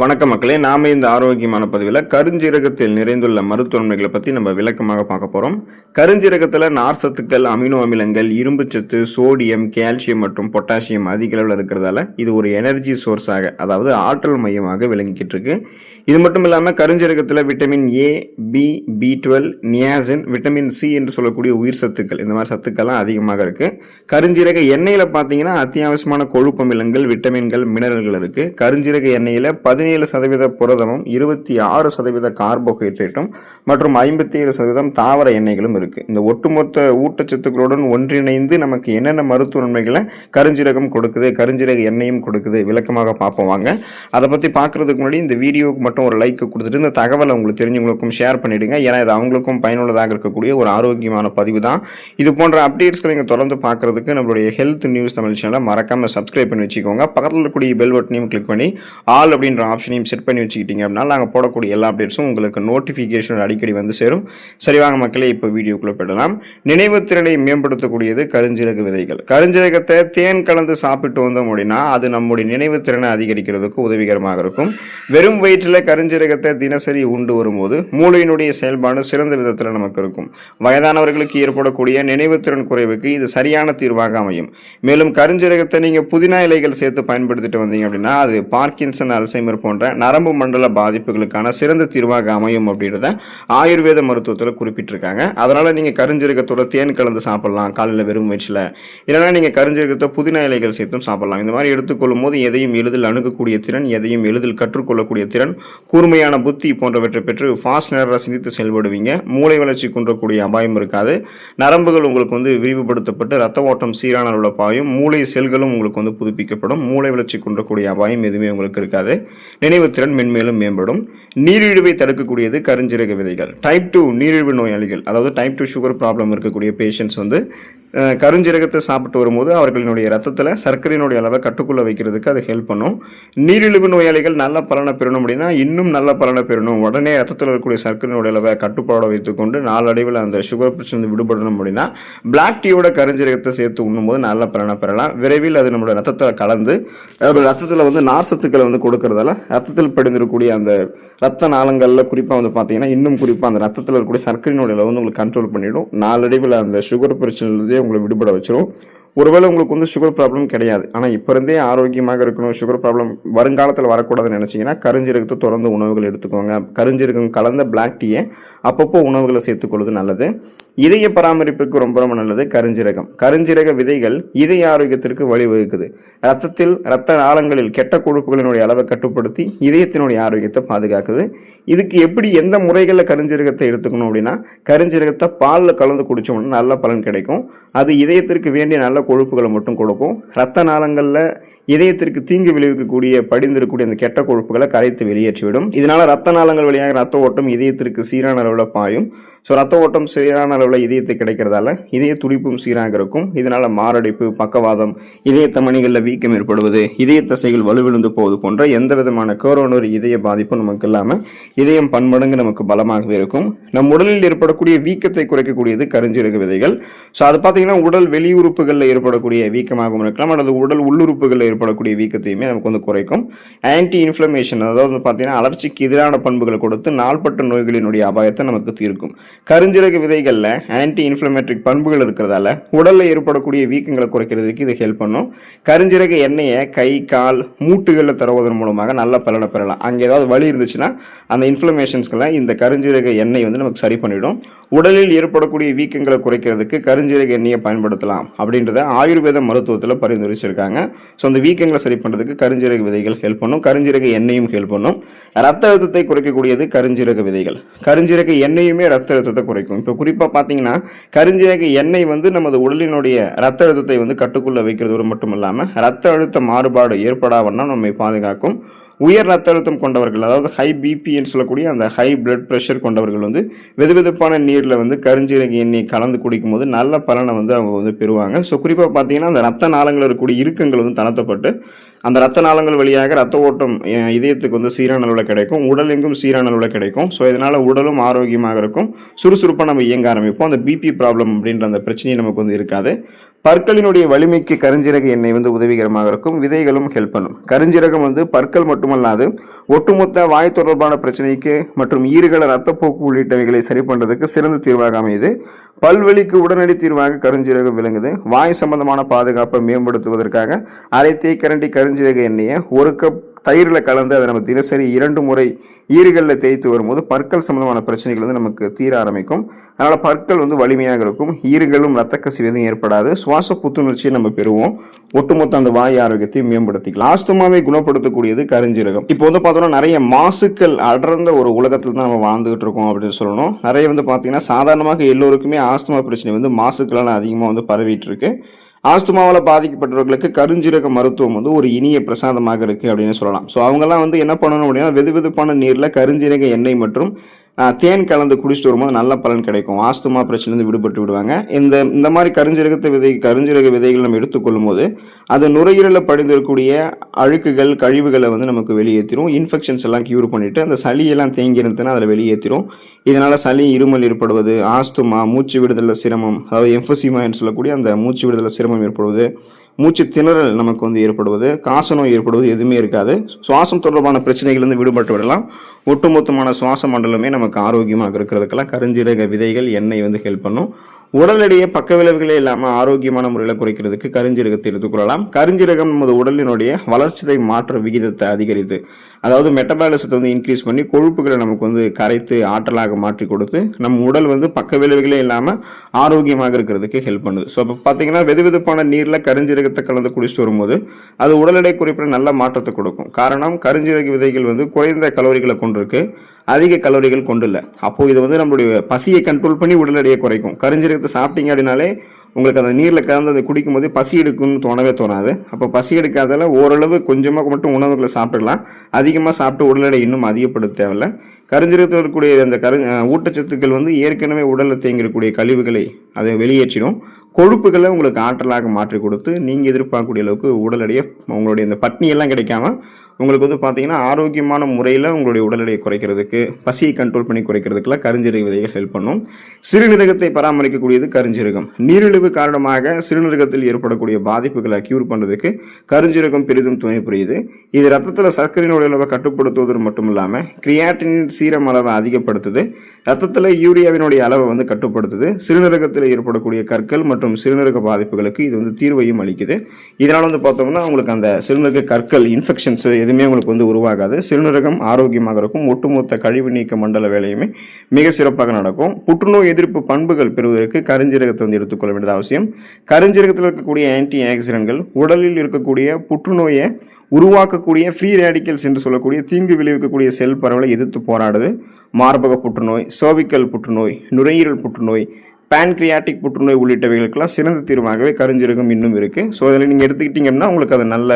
வணக்க மக்களே நாம இந்த ஆரோக்கியமான பதிவில் கருஞ்சீரகத்தில் நிறைந்துள்ள மருத்துவமனைகளை பற்றி நம்ம விளக்கமாக பார்க்க போகிறோம் கருஞ்சீரகத்தில் நார் சத்துக்கள் அமினோ அமிலங்கள் இரும்புச்சத்து சோடியம் கால்சியம் மற்றும் பொட்டாசியம் அதிக அளவில் இருக்கிறதால இது ஒரு எனர்ஜி சோர்ஸாக அதாவது ஆற்றல் மையமாக விளங்கிக்கிட்டு இருக்கு. இது மட்டும் இல்லாமல் கருஞ்சீரகத்தில் vitamin A B B twelve niacin vitamin C என்று சொல்லக்கூடிய உயிர் சத்துக்கள் இந்த மாதிரி சத்துக்கள்லாம் அதிகமாக இருக்குது கருஞ்சீரக எண்ணெயில் பார்த்தீங்கன்னா அத்தியாவசியமான கொழுப்பு அமிலங்கள் விட்டமின்கள் மினரல்கள் இருக்குது கருஞ்சீரக எண்ணெயில் பதினேழு சதவீத புரதமும் இருபத்தி ஆறு சதவீத கார்போஹைட்ரேட்டும் மற்றும் ஐம்பத்தி ஏழு சதவீதம் தாவர எண்ணெய்களும் இருக்குது இந்த ஒட்டுமொத்த ஊட்டச்சத்துக்களுடன் ஒன்றிணைந்து நமக்கு என்னென்ன மருத்துவ நன்மைகளை கருஞ்சீரகம் கொடுக்குது கருஞ்சீரக எண்ணெயும் கொடுக்குது விளக்கமாக பார்ப்போம் வாங்க. அதை பற்றி பார்க்குறதுக்கு முன்னாடி இந்த வீடியோவுக்கு மட்டும் ஒரு லைக் கொடுத்துட்டு இந்த தகவலை உங்களுக்கு தெரிஞ்சவங்களுக்கும் ஷேர் பண்ணிவிடுங்க ஏன்னா இது அவங்களுக்கும் பயனுள்ளதாக இருக்கக்கூடிய ஒரு ஆரோக்கியமான பதிவு தான். இது போன்ற அப்டேட்ஸ்களை நீங்கள் தொடர்ந்து பார்க்குறதுக்கு நம்மளுடைய ஹெல்த் நியூஸ் தமிழ் சேனலை மறக்காமல் சப்ஸ்கிரைப் பண்ணி வச்சுக்கோங்க. பக்கத்தில் இருக்கக்கூடிய பெல் பட்டனையும் கிளிக் பண்ணி ஆல் அப்படின்ற ஆப்ஷனையும் செட் பண்ணி வச்சுக்கிட்டீங்க அப்படின்னா நாங்கள் போடக்கூடிய எல்லா அப்டேட்ஸும் உங்களுக்கு நோட்டிஃபிகேஷன் அடிக்கடி வந்து சேரும். சரி வாங்க மக்களே இப்போ வீடியோக்குள்ளே போயிடலாம். நினைவு திறனை மேம்படுத்தக்கூடியது கருஞ்சீரக விதைகள். கருஞ்சீரகத்தை தேன் கலந்து சாப்பிட்டு வந்தோம் அப்படின்னா அது நம்முடைய நினைவு திறனை அதிகரிக்கிறதுக்கு உதவிகரமாக இருக்கும். வெறும் வயிற்றில் கருஞ்சீரகத்தை தினசரி உண்டு வரும்போது மூளையினுடைய செயல்பாடு சிறந்த விதத்தில் நமக்கு இருக்கும். வயதானவர்களுக்கு ஏற்படக்கூடிய நினைவுத்திறன் குறைவுக்கு இது சரியான தீர்வாக அமையும். மேலும் கருஞ்சீரகத்தை நீங்கள் புதினா இலைகள் சேர்த்து பயன்படுத்திட்டு வந்தீங்க அப்படின்னா அது பார்க்கின்சன் அல்சைமர் போன்ற நரம்பு மண்டல பாதிப்புகளுக்கான சிறந்த தீர்வாக அமையும் அப்படின்றத ஆயுர்வேத மருத்துவத்தில் குறிப்பிட்டிருக்காங்க. அதனால் நீங்கள் கருஞ்சீரகத்தோட தேன் கலந்து சாப்பிடலாம் காலையில் வெறும் வயிற்றில். இல்லைனா நீங்கள் கருஞ்சீரகத்தை புதினா இலைகள் சேர்த்தும் சாப்பிடலாம். இந்த மாதிரி எடுத்துக்கொள்ளும் போது எதையும் எளிதில் அணுகக்கூடிய திறன் எதையும் எளிதில் கற்றுக்கொள்ளக்கூடிய திறன் கூர்மையான புத்தி போன்றவற்றை பெற்று ஃபாஸ்ட் நேரம் சிந்தித்து செயல்படுவீங்க. மூளை வளர்ச்சி குன்றக்கூடிய அபாயம் இருக்காது. நரம்புகள் உங்களுக்கு வந்து விரிவுபடுத்தப்பட்டு ரத்த ஓட்டம் சீரான அளவில் பாயும். மூளை செல்களும் உங்களுக்கு வந்து புதுப்பிக்கப்படும். மூளை வளர்ச்சி குன்றக்கூடிய அபாயம் எதுவுமே உங்களுக்கு இருக்காது. நினைவுத்திறன் மென்மேலும் மேம்படும். நீரிழிவை தடுக்கக்கூடியது கருஞ்சீரக விதைகள். டைப் டூ நீரிழிவு நோயாளிகள் அதாவது டைப் டூ சுகர் ப்ராப்ளம் இருக்கக்கூடிய பேஷண்ட்ஸ் வந்து கருஞ்சீரகத்தை சாப்பிட்டு வரும்போது அவர்களினுடைய ரத்தத்தில் சர்க்கரையினுடைய அளவை கட்டுக்குள்ளே வைக்கிறதுக்கு அது ஹெல்ப் பண்ணும். நீரிழிவு நோயாளிகள் நல்ல பலனை பெறணும் அப்படின்னா இன்னும் நல்ல பலனை பெறணும். உடனே ரத்தத்தில் இருக்கக்கூடிய சர்க்கரையினுடைய அளவை கட்டுப்பாட வைத்துக்கொண்டு நாளடைவில் அந்த சுகர் பிரச்சனை விடுபடணும் அப்படின்னா பிளாக் டீயோட கருஞ்சீரகத்தை சேர்த்து உண்ணும்போது நல்ல பலனை பெறலாம். விரைவில் அது நம்மளோட ரத்தத்தில் கலந்து ரத்தத்தில் வந்து நார்சத்துக்களை வந்து கொடுக்கறதால ரத்தத்தில் படிந்திருக்கக்கூடிய அந்த ரத்த நாளங்களில் குறிப்பாக வந்து பார்த்தீங்கன்னா இன்னும் குறிப்பாக அந்த ரத்தத்தில் இருக்கக்கூடிய சர்க்கரையினுடைய அளவு வந்து உங்களுக்கு கண்ட்ரோல் பண்ணிவிடும் நாளடைவில் அந்த சுகர் பிரச்சனை உங்களை விடுபட வச்சிடும் ஒருவேளை உங்களுக்கு வந்து சுகர் ப்ராப்ளம் கிடையாது. ஆனால் இப்போ இருந்தே ஆரோக்கியமாக இருக்கணும் சுகர் ப்ராப்ளம் வருங்காலத்தில் வரக்கூடாதுன்னு நினச்சிங்கன்னா கருஞ்சீரகத்தை தொடர்ந்து உணவுகள் எடுத்துக்கோங்க. கருஞ்சீரகம் கலந்த பிளாக் டீயை அப்பப்போ உணவுகளை சேர்த்துக்கொள்வது நல்லது. இதய பராமரிப்புக்கு ரொம்ப ரொம்ப நல்லது கருஞ்சீரகம். கருஞ்சீரக விதைகள் இதய ஆரோக்கியத்திற்கு வழிவகுக்குது. ரத்தத்தில் ரத்த நாளங்களில் கெட்ட கொழுப்புகளினுடைய அளவை கட்டுப்படுத்தி இதயத்தினுடைய ஆரோக்கியத்தை பாதுகாக்குது. இதுக்கு எப்படி எந்த முறைகளில் கருஞ்சீரகத்தை எடுத்துக்கணும் அப்படின்னா கருஞ்சீரகத்தை பாலில் கலந்து குடிச்சோம்னா நல்ல பலன் கிடைக்கும். அது இதயத்திற்கு வேண்டிய நல்ல கொழுப்புகளை மட்டும் கொடுக்கும் ரத்த நாளங்களில் இதயத்திற்கு தீங்கு விளைவிக்கக்கூடிய படிந்திருக்கக்கூடிய அந்த கெட்ட கொழுப்புகளை கரைத்து வெளியேற்றிவிடும். இதனால ரத்த நாளங்கள் வழியாக ரத்த ஓட்டம் இதயத்திற்கு சீரான அளவில் பாயும். ஸோ ரத்த ஓட்டம் சீரான அளவில் இதயத்தை கிடைக்கிறதால இதய துடிப்பும் சீராக இருக்கும். இதனால் மாரடைப்பு பக்கவாதம் இதய தமனிகளில் வீக்கம் ஏற்படுவது இதய தசைகள் வலுவிழுந்து போவது போன்ற எந்த விதமான கோரோனோர் இதய பாதிப்பும் நமக்கு இல்லாமல் இதயம் பன்மடங்கு நமக்கு பலமாகவே இருக்கும். நம் உடலில் ஏற்படக்கூடிய வீக்கத்தை குறைக்கக்கூடியது கருஞ்சீரக விதைகள். ஸோ அது பார்த்தீங்கன்னா உடல் வெளியுறுப்புகளில் ஏற்படக்கூடிய வீக்கமாகவும் இருக்கலாம். அல்லது உடல் உள்ளுறுப்புகளில் ஏற்படக்கூடிய வீக்கத்தையுமே நமக்கு வந்து குறைக்கும். ஆன்டி இன்ஃப்ளமேஷன் அதாவது வந்து பார்த்தீங்கன்னா அலர்ச்சிக்கு எதிரான பண்புகளை கொடுத்து நாள்பட்ட நோய்களினுடைய அபாயத்தை நமக்கு தீர்க்கும். கருஞ்சீரக விதைகளில் ஆன்டி இன்ஃப்ளமேட்ரிக் பண்புகள் இருக்கிறதால உடலில் ஏற்படக்கூடிய வீக்கங்களை குறைக்கிறதுக்கு இது ஹெல்ப் பண்ணும். கருஞ்சீரக எண்ணெயை கை கால் மூட்டுகளில் தருவதன் மூலமாக நல்ல பலனை பெறலாம். அங்கே ஏதாவது வலி இருந்துச்சுன்னா அந்த இன்ஃப்ளமேஷன்ஸ்க்கெல்லாம் இந்த கருஞ்சீரக எண்ணெய் வந்து நமக்கு சரி பண்ணிடும். உடலில் ஏற்படக்கூடிய வீக்கங்களை குறைக்கிறதுக்கு கருஞ்சீரக எண்ணெயை பயன்படுத்தலாம் அப்படின்றத ஆயுர்வேத மருத்துவத்தில் பரிந்துரைச்சிருக்காங்க. ஸோ அந்த வீக்கங்களை சரி பண்ணுறதுக்கு கருஞ்சீரக விதைகள் ஹெல்ப் பண்ணும். கருஞ்சீரக எண்ணெயும் ஹெல்ப் பண்ணும். ரத்த அழுத்தத்தை குறைக்கக்கூடியது கருஞ்சீரக விதைகள். கருஞ்சீரக எண்ணெயுமே ரத்த அழுத்தத்தை குறைக்கும். இப்போ குறிப்பாக பார்த்தீங்கன்னா கருஞ்சீரக எண்ணெய் வந்து நமது உடலினுடைய ரத்த அழுத்தத்தை வந்து கட்டுக்குள்ள வைக்கிறது மட்டும் இல்லாமல் ரத்த அழுத்த மாறுபாடு ஏற்படாமல் நம்மை பாதுகாக்கும். உயர் ரத்த அழுத்தம் கொண்டவர்கள் அதாவது ஹை பிபின்னு சொல்லக்கூடிய அந்த ஹை பிளட் ப்ரெஷர் கொண்டவர்கள் வந்து வெதுவெதுப்பான நீரில் வந்து கருஞ்சீரக எண்ணெய் கலந்து குடிக்கும்போது நல்ல பலனை வந்து அவங்க வந்து பெறுவாங்க. ஸோ குறிப்பாக பார்த்தீங்கன்னா அந்த ரத்த நாளங்களில் இருக்கக்கூடிய இறுக்கங்கள் வந்து தளர்த்தப்பட்டு அந்த ரத்த நாளங்கள் வழியாக ரத்த ஓட்டம் இதயத்துக்கு வந்து சீரான அளவில் கிடைக்கும். உடல் எங்கும் சீரான அளவில் கிடைக்கும். ஸோ இதனால் உடலும் ஆரோக்கியமாக இருக்கும். சுறுசுறுப்பாக நம்ம இயங்க ஆரம்பிப்போம். அந்த பிபி ப்ராப்ளம் அப்படின்ற அந்த பிரச்சனையும் நமக்கு வந்து இருக்காது. பற்களினுடைய வலிமைக்கு கருஞ்சீரக எண்ணெய் வந்து உதவிகரமாக இருக்கும். விதைகளும் ஹெல்ப் பண்ணும். கருஞ்சீரகம் வந்து பற்கள் மட்டுமல்லாது ஒட்டுமொத்த வாய் தொடர்பான பிரச்சனைக்கு மற்றும் ஈறுகள ரத்தப்போக்கு உள்ளிட்டவைகளை சரி பண்ணுறதுக்கு சிறந்த தீர்வாக அமையுது. பல்வெளிக்கு உடனடி தீர்வாக கருஞ்சீரகம் விளங்குது. வாய் சம்பந்தமான பாதுகாப்பை மேம்படுத்துவதற்காக அரை தேக்கரண்டி கருஞ்சீரக எண்ணெயை ஒரு கப் தயிரில் கலந்து அதை நம்ம தினசரி இரண்டு முறை ஈறுகளில் தேய்த்து வரும்போது பற்கள் சம்பந்தமான பிரச்சனைகள் வந்து நமக்கு தீர ஆரம்பிக்கும். அதனால் பற்கள் வந்து வலிமையாக இருக்கும். ஈறுகளும் ரத்த கசிவு எதுவும் ஏற்படாது. சுவாச புத்துணர்ச்சியை நம்ம பெறுவோம். ஒட்டுமொத்த அந்த வாய் ஆரோக்கியத்தையும் மேம்படுத்திக்கலாம். ஆஸ்துமாவை குணப்படுத்தக்கூடியது கருஞ்சீரகம். இப்போ வந்து பார்த்தோம்னா நிறைய மாசுக்கள் அடர்ந்த ஒரு உலகத்தில் தான் நம்ம வாழ்ந்துகிட்டு இருக்கோம் அப்படின்னு சொல்லணும். நிறைய வந்து பார்த்தீங்கன்னா சாதாரணமாக எல்லோருக்குமே ஆஸ்துமா பிரச்சனை வந்து மாசுக்களால் அதிகமாக வந்து பரவிட்டு இருக்கு. ஆஸ்துமாவால் பாதிக்கப்பட்டவர்களுக்கு கருஞ்சீரக மருத்துவம் வந்து ஒரு இனிய பிரசாதமாக இருக்குது அப்படின்னு சொல்லலாம். ஸோ அவங்கெல்லாம் வந்து என்ன பண்ணணும் அப்படின்னா வெது வெதுப்பான நீரில் கருஞ்சீரக எண்ணெய் மற்றும் தேன் கலந்து குடிச்சிட்டு வரும்போது நல்ல பலன் கிடைக்கும். ஆஸ்துமா பிரச்சனைலேருந்து விடுபட்டு விடுவாங்க. இந்த இந்த மாதிரி கருஞ்சீரகத்தை விதை கருஞ்சீரக விதைகள் நம்ம எடுத்துக்கொள்ளும் போது அது நுரையீரலில் படிந்திருக்கக்கூடிய அழுக்குகள் கழிவுகளை வந்து நமக்கு வெளியேற்றிடும் இன்ஃபெக்ஷன்ஸ் எல்லாம் க்யூர் பண்ணிவிட்டு அந்த சளியெல்லாம் தேங்கி இருந்துச்சுன்னா அதில் வெளியேற்றிடும் இதனால் சளி இருமல் ஏற்படுவது ஆஸ்துமா மூச்சு விடுதலை சிரமம் அதாவது எம்ஃபசிமா சொல்லக்கூடிய அந்த மூச்சு விடுதலில் சிரமம் ஏற்படுவது மூச்சு திணறல் நமக்கு வந்து ஏற்படுவது காசநோய் ஏற்படுவது எதுவுமே இருக்காது. சுவாசம் தொடர்பான பிரச்சனைகள்லேருந்து விடுபட்டு விடலாம். ஒட்டுமொத்தமான சுவாச மண்டலமே நமக்கு ஆரோக்கியமாக இருக்கிறதுக்கெல்லாம் கருஞ்சீரக விதைகள் எண்ணெய் வந்து ஹெல்ப் பண்ணும். உடல் எடையை பக்க விளைவுகளே இல்லாமல் ஆரோக்கியமான முறையில் குறைக்கிறதுக்கு கருஞ்சீரகத்தை எடுத்துக்கொள்ளலாம் கருஞ்சீரகம் நமது உடலினுடைய வளர்ச்சிதை மாற்ற விகிதத்தை அதிகரித்து அதாவது மெட்டபாலிசத்தை வந்து இன்க்ரீஸ் பண்ணி கொழுப்புகளை நமக்கு வந்து கரைத்து ஆற்றலாக மாற்றி கொடுத்து நம் உடல் வந்து பக்க விளைவுகளே இல்லாமல் ஆரோக்கியமாக இருக்கிறதுக்கு ஹெல்ப் பண்ணுது. ஸோ இப்போ பார்த்தீங்கன்னா வெது வெதுப்பான நீரில் கருஞ்சீரகத்தை கலந்து குடிச்சிட்டு வரும்போது அது உடல் எடை குறிப்பிட நல்ல மாற்றத்தை கொடுக்கும். காரணம் கருஞ்சீரக விதைகள் வந்து குறைந்த கலோரிகளை கொண்டிருக்கு. அதிக கலோரிகள் கொண்டுள்ள. அப்போ இது வந்து நம்மளுடைய பசியை கண்ட்ரோல் பண்ணி உடல் எடையை குறைக்கும். கருஞ்சீரகத்தை சாப்பிட்டீங்க அப்படின்னாலே உங்களுக்கு அந்த நீரில் கலந்து அதை குடிக்கும் போது பசி எடுக்கும்னு தோணவே தோணாது. அப்போ பசி எடுக்காதால ஓரளவு கொஞ்சமாக மட்டும் உணவுகளை சாப்பிட்டுக்கலாம் அதிகமாக சாப்பிட்டு உடல் எடை இன்னும் அதிகப்படுத்த தேவையில்ல. கருஞ்சீரகத்தில் இருக்கக்கூடிய அந்த கரு ஊட்டச்சத்துக்கள் வந்து ஏற்கனவே உடலில் தேங்கிருக்கக்கூடிய கழிவுகளை அதை வெளியேற்றிடும். கொழுப்புகளை உங்களுக்கு ஆற்றலாக மாற்றி கொடுத்து நீங்கள் எதிர்பார்க்கக்கூடிய அளவுக்கு உடல் எடையை உங்களுடைய இந்த பட்னியெல்லாம் கிடைக்காம உங்களுக்கு வந்து பார்த்தீங்கன்னா ஆரோக்கியமான முறையில் உங்களுடைய உடல் எடையை குறைக்கிறதுக்கு பசியை கண்ட்ரோல் பண்ணி குறைக்கிறதுக்குலாம் கருஞ்சீரக விதைகள் ஹெல்ப் பண்ணும். சிறுநீரகத்தை பராமரிக்கக்கூடியது கருஞ்சீரகம். நீரிழிவு காரணமாக சிறுநீரகத்தில் ஏற்படக்கூடிய பாதிப்புகளை க்யூர் பண்ணுறதுக்கு கருஞ்சீரகம் பெரிதும் துணை புரியுது. இது ரத்தத்தில் சர்க்கரையினுடைய அளவை கட்டுப்படுத்துவதன் மட்டும் இல்லாமல் கிரியாட்டினின் சீரம் அளவை அதிகப்படுத்துது. ரத்தத்தில் யூரியாவினுடைய அளவை வந்து கட்டுப்படுத்துது. சிறுநீரகத்தில் ஏற்படக்கூடிய கற்கள் மற்றும் சிறுநீரக பாதிப்புகளுக்கு இது வந்து தீர்வையும் அளிக்குது. இதனால் வந்து பார்த்தோம்னா உங்களுக்கு அந்த சிறுநீரக கற்கள் இன்ஃபெக்ஷன்ஸ் எதுவுமே உங்களுக்கு வந்து உருவாகாது. சிறுநீரகம் ஆரோக்கியமாக இருக்கும். ஒட்டுமொத்த கழிவு நீக்க மண்டல வேலையுமே மிக சிறப்பாக நடக்கும். புற்றுநோய் எதிர்ப்பு பண்புகள் பெறுவதற்கு கருஞ்சீரகத்தை வந்து எடுத்துக்கொள்ள வேண்டியது அவசியம். கருஞ்சீரகத்தில் இருக்கக்கூடிய ஆன்டி ஆக்சிடென்ட்கள் உடலில் இருக்கக்கூடிய புற்றுநோயை உருவாக்கக்கூடிய ஃப்ரீ ரேடிக்கல்ஸ் என்று சொல்லக்கூடிய தீங்கு விளைவிக்கக்கூடிய செல் பரவலை எதிர்த்து போராடுது. மார்பக புற்றுநோய் சோவிக்கல் புற்றுநோய் நுரையீரல் புற்றுநோய் பேன்கிரியாட்டிக் புற்றுநோய் உள்ளிட்டவைகளுக்கெல்லாம் சிறந்த தீர்வாகவே கருஞ்சீரகம் இன்னும் இருக்குது ஸோ அதில் நீங்கள் எடுத்துக்கிட்டிங்கன்னா உங்களுக்கு அது நல்ல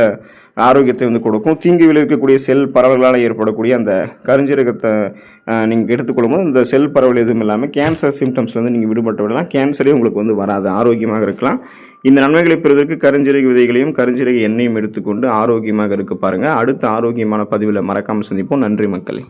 ஆரோக்கியத்தை வந்து கொடுக்கும். தீங்கு விளைவிக்கக்கூடிய செல் பரவல்களால் ஏற்படக்கூடிய அந்த கருஞ்சீரகத்தை நீங்கள் எடுத்துக்கொள்ளும்போது இந்த செல் பரவல் எதுவும் இல்லாமல் கேன்சர் சிம்டம்ஸ்லேருந்து நீங்கள் விடுபட்டு விடலாம். கேன்சரே உங்களுக்கு வந்து வராது. ஆரோக்கியமாக இருக்கலாம். இந்த நன்மைகளை பெறுவதற்கு கருஞ்சீரக விதைகளையும் கருஞ்சீரக எண்ணெயும் எடுத்துக்கொண்டு ஆரோக்கியமாக இருக்க பாருங்கள் அடுத்த ஆரோக்கியமான பதிவில் மறக்காமல் சந்திப்போம். நன்றி மக்களே.